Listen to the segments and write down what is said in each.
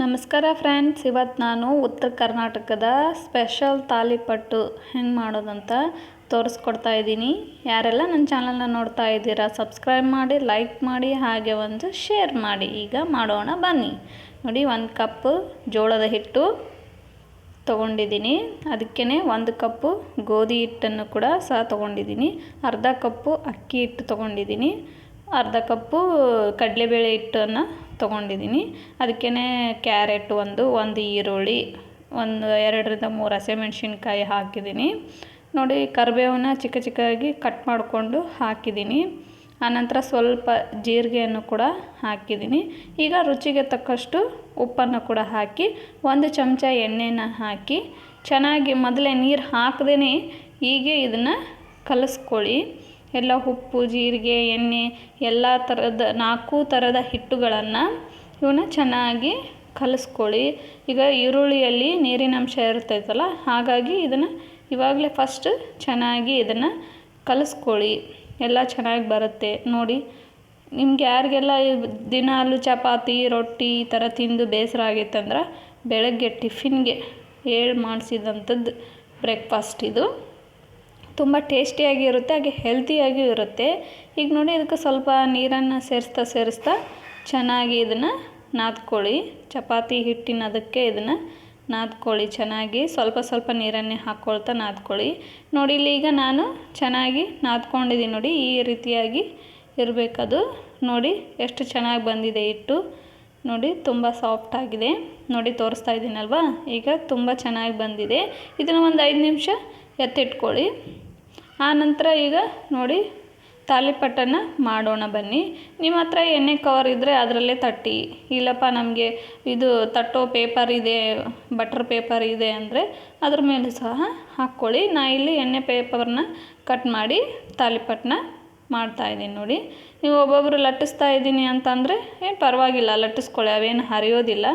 ನಮಸ್ಕಾರ ಫ್ರೆಂಡ್ಸ್, ಇವತ್ತು ನಾನು ಉತ್ತರ ಕರ್ನಾಟಕದ ಸ್ಪೆಷಲ್ ತಾಲಿಪಟ್ಟು ಹೆಂಗೆ ಮಾಡೋದಂತ ತೋರಿಸ್ಕೊಡ್ತಾ ಇದ್ದೀನಿ. ಯಾರೆಲ್ಲ ನನ್ನ ಚಾನಲ್ನ ನೋಡ್ತಾ ಇದ್ದೀರಾ, ಸಬ್ಸ್ಕ್ರೈಬ್ ಮಾಡಿ, ಲೈಕ್ ಮಾಡಿ, ಹಾಗೆ ಒಂದು ಶೇರ್ ಮಾಡಿ. ಈಗ ಮಾಡೋಣ ಬನ್ನಿ. ನೋಡಿ, ಒಂದು ಕಪ್ಪು ಜೋಳದ ಹಿಟ್ಟು ತೊಗೊಂಡಿದ್ದೀನಿ. ಅದಕ್ಕೇ ಒಂದು ಕಪ್ಪು ಗೋಧಿ ಹಿಟ್ಟನ್ನು ಕೂಡ ಸಹ ತೊಗೊಂಡಿದ್ದೀನಿ. ಅರ್ಧ ಕಪ್ಪು ಅಕ್ಕಿ ಹಿಟ್ಟು ತೊಗೊಂಡಿದ್ದೀನಿ. ಅರ್ಧ ಕಪ್ಪು ಕಡಲೆಬೇಳೆ ಹಿಟ್ಟನ್ನು ತೊಗೊಂಡಿದ್ದೀನಿ. ಅದಕ್ಕೇ ಕ್ಯಾರೆಟ್ ಒಂದು ಒಂದು ಈರುಳ್ಳಿ, ಒಂದು ಎರಡರಿಂದ ಮೂರು ಹಸಿಮೆಣ್ಸಿನ್ಕಾಯಿ ಹಾಕಿದ್ದೀನಿ. ನೋಡಿ ಕರಿಬೇವನ್ನ ಚಿಕ್ಕ ಚಿಕ್ಕದಾಗಿ ಕಟ್ ಮಾಡಿಕೊಂಡು ಹಾಕಿದ್ದೀನಿ. ಆನಂತರ ಸ್ವಲ್ಪ ಜೀರಿಗೆಯನ್ನು ಕೂಡ ಹಾಕಿದ್ದೀನಿ. ಈಗ ರುಚಿಗೆ ತಕ್ಕಷ್ಟು ಉಪ್ಪನ್ನು ಕೂಡ ಹಾಕಿ, ಒಂದು ಚಮಚ ಎಣ್ಣೆನ ಹಾಕಿ, ಚೆನ್ನಾಗಿ ಮೊದಲೇ ನೀರು ಹಾಕದೇ ಹೀಗೆ ಇದನ್ನು ಕಲಿಸ್ಕೊಳ್ಳಿ. ಎಲ್ಲ ಉಪ್ಪು, ಜೀರಿಗೆ, ಎಣ್ಣೆ, ಎಲ್ಲ ಥರದ ನಾಲ್ಕು ಥರದ ಹಿಟ್ಟುಗಳನ್ನು ಇವನ್ನ ಚೆನ್ನಾಗಿ ಕಲಸ್ಕೊಳ್ಳಿ. ಈಗ ಈರುಳ್ಳಿಯಲ್ಲಿ ನೀರಿನಂಶ ಇರ್ತೈತಲ್ಲ ಹಾಗಾಗಿ ಇದನ್ನು ಇವಾಗಲೇ ಫಸ್ಟ್ ಚೆನ್ನಾಗಿ ಇದನ್ನು ಕಲಿಸ್ಕೊಳ್ಳಿ. ಎಲ್ಲ ಚೆನ್ನಾಗಿ ಬರುತ್ತೆ. ನೋಡಿ, ನಿಮ್ಗೆ ಯಾರಿಗೆಲ್ಲ ದಿನಾಲು ಚಪಾತಿ, ರೊಟ್ಟಿ ಈ ಥರ ತಿಂದು ಬೇಸರ ಆಗಿತ್ತಂದ್ರೆ ಬೆಳಗ್ಗೆ ಟಿಫಿನ್ಗೆ ಹೇಳಿ ಮಾಡಿಸಿದಂಥದ್ದು ಬ್ರೇಕ್ಫಾಸ್ಟ್ ಇದು. ತುಂಬ ಟೇಸ್ಟಿಯಾಗಿ ಇರುತ್ತೆ ಹಾಗೆ ಹೆಲ್ತಿಯಾಗಿಯೂ ಇರುತ್ತೆ. ಈಗ ನೋಡಿ, ಇದಕ್ಕೆ ಸ್ವಲ್ಪ ನೀರನ್ನು ಸೇರಿಸ್ತಾ ಸೇರಿಸ್ತಾ ಚೆನ್ನಾಗಿ ಇದನ್ನು ನಾದ್ಕೊಳ್ಳಿ. ಚಪಾತಿ ಹಿಟ್ಟಿನ ಅದಕ್ಕೆ ಇದನ್ನು ನಾದ್ಕೊಳ್ಳಿ ಚೆನ್ನಾಗಿ. ಸ್ವಲ್ಪ ಸ್ವಲ್ಪ ನೀರನ್ನೇ ಹಾಕ್ಕೊಳ್ತಾ ನಾದ್ಕೊಳ್ಳಿ. ನೋಡಿ, ಇಲ್ಲಿ ಈಗ ನಾನು ಚೆನ್ನಾಗಿ ನಾದ್ಕೊಂಡಿದ್ದೀನಿ ನೋಡಿ, ಈ ರೀತಿಯಾಗಿ ಇರಬೇಕದು. ನೋಡಿ, ಎಷ್ಟು ಚೆನ್ನಾಗಿ ಬಂದಿದೆ ಹಿಟ್ಟು. ನೋಡಿ, ತುಂಬ ಸಾಫ್ಟ್ ಆಗಿದೆ. ನೋಡಿ, ತೋರಿಸ್ತಾ ಇದ್ದೀನಲ್ವಾ? ಈಗ ತುಂಬ ಚೆನ್ನಾಗಿ ಬಂದಿದೆ. ಇದನ್ನು ಒಂದು ಐದು ನಿಮಿಷ ಎತ್ತಿಟ್ಕೊಳ್ಳಿ. ಆನಂತರ ಈಗ ನೋಡಿ ತಾಲಿಪಟ್ಟನ್ನು ಮಾಡೋಣ ಬನ್ನಿ. ನಿಮ್ಮ ಹತ್ರ ಎಣ್ಣೆ ಕವರ್ ಇದ್ದರೆ ಅದರಲ್ಲೇ ತಟ್ಟಿ. ಇಲ್ಲಪ್ಪ, ನಮಗೆ ಇದು ತಟ್ಟೋ ಪೇಪರ್ ಇದೆ ಬಟರ್ ಪೇಪರ್ ಇದೆ ಅಂದರೆ ಅದ್ರ ಮೇಲೆ ಸಹ ಹಾಕ್ಕೊಳ್ಳಿ. ನಾ ಇಲ್ಲಿ ಎಣ್ಣೆ ಪೇಪರ್ನ ಕಟ್ ಮಾಡಿ ತಾಲಿಪಟ್ಟನ್ನ ಮಾಡ್ತಾಯಿದ್ದೀನಿ ನೋಡಿ. ನೀವು ಒಬ್ಬೊಬ್ಬರು ಲಟ್ಟಿಸ್ತಾ ಇದ್ದೀನಿ ಅಂತಂದರೆ ಏನು ಪರವಾಗಿಲ್ಲ, ಲಟ್ಟಿಸ್ಕೊಳ್ಳಿ. ಅವೇನು ಹರಿಯೋದಿಲ್ಲ.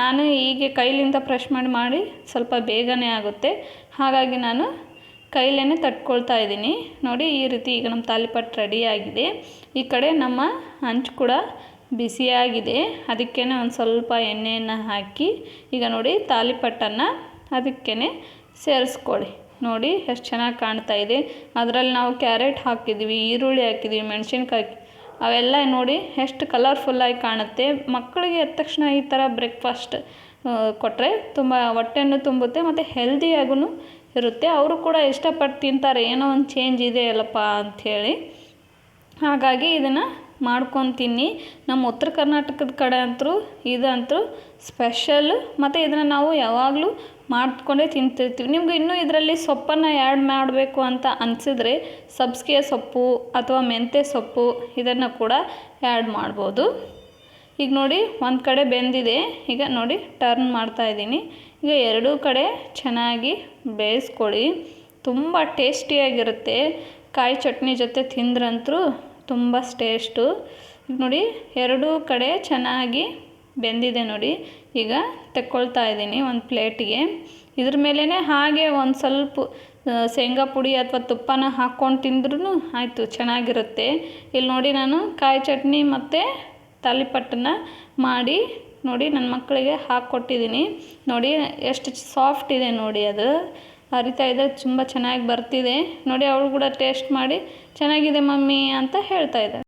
ನಾನು ಹೀಗೆ ಕೈಲಿಂದ ಪ್ರೆಶ್ ಮಾಡಿ ಮಾಡಿ ಸ್ವಲ್ಪ ಬೇಗನೆ ಆಗುತ್ತೆ. ಹಾಗಾಗಿ ನಾನು ಕೈಲೇ ತಟ್ಕೊಳ್ತಾ ಇದ್ದೀನಿ. ನೋಡಿ, ಈ ರೀತಿ ಈಗ ನಮ್ಮ ತಾಲಿಪಟ್ಟು ರೆಡಿಯಾಗಿದೆ ಈ ಕಡೆ ನಮ್ಮ ಹಂಚು ಕೂಡ ಬಿಸಿಯಾಗಿದೆ ಅದಕ್ಕೇ ಒಂದು ಸ್ವಲ್ಪ ಎಣ್ಣೆಯನ್ನು ಹಾಕಿ, ಈಗ ನೋಡಿ ತಾಲಿಪಟ್ಟನ್ನು ಅದಕ್ಕೇ ಸೇರಿಸ್ಕೊಳ್ಳಿ. ನೋಡಿ, ಎಷ್ಟು ಚೆನ್ನಾಗಿ ಕಾಣ್ತಾ ಇದೆ. ಅದರಲ್ಲಿ ನಾವು ಕ್ಯಾರೆಟ್ ಹಾಕಿದ್ವಿ, ಈರುಳ್ಳಿ ಹಾಕಿದ್ವಿ, ಮೆಣಸಿನ್ಕಾಯಿ ಅವೆಲ್ಲ ನೋಡಿ ಎಷ್ಟು ಕಲರ್ಫುಲ್ಲಾಗಿ ಕಾಣುತ್ತೆ. ಮಕ್ಕಳಿಗೆ ಎದ್ದ ತಕ್ಷಣ ಈ ಥರ ಬ್ರೇಕ್ಫಾಸ್ಟ್ ಕೊಟ್ಟರೆ ತುಂಬ ಹೊಟ್ಟೆಯನ್ನು ತುಂಬುತ್ತೆ, ಮತ್ತು ಹೆಲ್ದಿಯಾಗೂ ಇರುತ್ತೆ. ಅವರು ಕೂಡ ಇಷ್ಟಪಟ್ಟು ತಿಂತಾರೆ. ಏನೋ ಒಂದು ಚೇಂಜ್ ಇದೆ ಅಲ್ಲಪ್ಪ ಅಂಥೇಳಿ. ಹಾಗಾಗಿ ಇದನ್ನು ಮಾಡ್ಕೊಂಡು ತಿನ್ನಿ. ನಮ್ಮ ಉತ್ತರ ಕರ್ನಾಟಕದ ಕಡೆ ಅಂತೂ ಇದಂತೂ ಸ್ಪೆಷಲ್ ಮತ್ತು ಇದನ್ನು ನಾವು ಯಾವಾಗಲೂ ಮಾಡಿಕೊಂಡೇ ತಿಂತಿರ್ತೀವಿ. ನಿಮ್ಗೆ ಇನ್ನೂ ಇದರಲ್ಲಿ ಸೊಪ್ಪನ್ನು ಆ್ಯಡ್ ಮಾಡಬೇಕು ಅಂತ ಅನಿಸಿದ್ರೆ ಸಬ್ಸಿಗೆ ಸೊಪ್ಪು ಅಥವಾ ಮೆಂತ್ಯ ಸೊಪ್ಪು ಇದನ್ನು ಕೂಡ ಆ್ಯಡ್ ಮಾಡ್ಬೋದು. ಈಗ ನೋಡಿ, ಒಂದು ಕಡೆ ಬೆಂದಿದೆ. ಈಗ ನೋಡಿ ಟರ್ನ್ ಮಾಡ್ತಾಯಿದ್ದೀನಿ ಈಗ ಎರಡೂ ಕಡೆ ಚೆನ್ನಾಗಿ ಬೇಯಿಸ್ಕೊಳ್ಳಿ. ತುಂಬ ಟೇಸ್ಟಿಯಾಗಿರುತ್ತೆ. ಕಾಯಿ ಚಟ್ನಿ ಜೊತೆ ತಿಂದ್ರಂತೂ ತುಂಬ ಟೇಸ್ಟು. ನೋಡಿ, ಎರಡೂ ಕಡೆ ಚೆನ್ನಾಗಿ ಬೆಂದಿದೆ ನೋಡಿ. ಈಗ ತೆಕ್ಕೊಳ್ತಾ ಇದ್ದೀನಿ ಒಂದು ಪ್ಲೇಟಿಗೆ. ಇದ್ರ ಮೇಲೇ ಹಾಗೆ ಒಂದು ಸ್ವಲ್ಪ ಶೇಂಗಾ ಪುಡಿ ಅಥವಾ ತುಪ್ಪನ ಹಾಕ್ಕೊಂಡು ತಿಂದ್ರೂ ಆಯಿತು, ಚೆನ್ನಾಗಿರುತ್ತೆ. ಇಲ್ಲಿ ನೋಡಿ ನಾನು ಕಾಯಿ ಚಟ್ನಿ ಮತ್ತು ತಾಲಿಪಟ್ಟನ್ನ ಮಾಡಿ ನೋಡಿ ನನ್ನ ಮಕ್ಕಳಿಗೆ ಹಾಕ್ಕೊಟ್ಟಿದ್ದೀನಿ ನೋಡಿ ಎಷ್ಟು ಸಾಫ್ಟ್ ಇದೆ ನೋಡಿ ಅದು. ಹರಿತಾ ಇದೆ ತುಂಬ ಚೆನ್ನಾಗಿ ಬರ್ತಿದೆ. ನೋಡಿ ಅವಳು ಕೂಡ ಟೇಸ್ಟ್ ಮಾಡಿ ಚೆನ್ನಾಗಿದೆ ಮಮ್ಮಿ ಅಂತ ಹೇಳ್ತಾ ಇದ್ದಾಳೆ.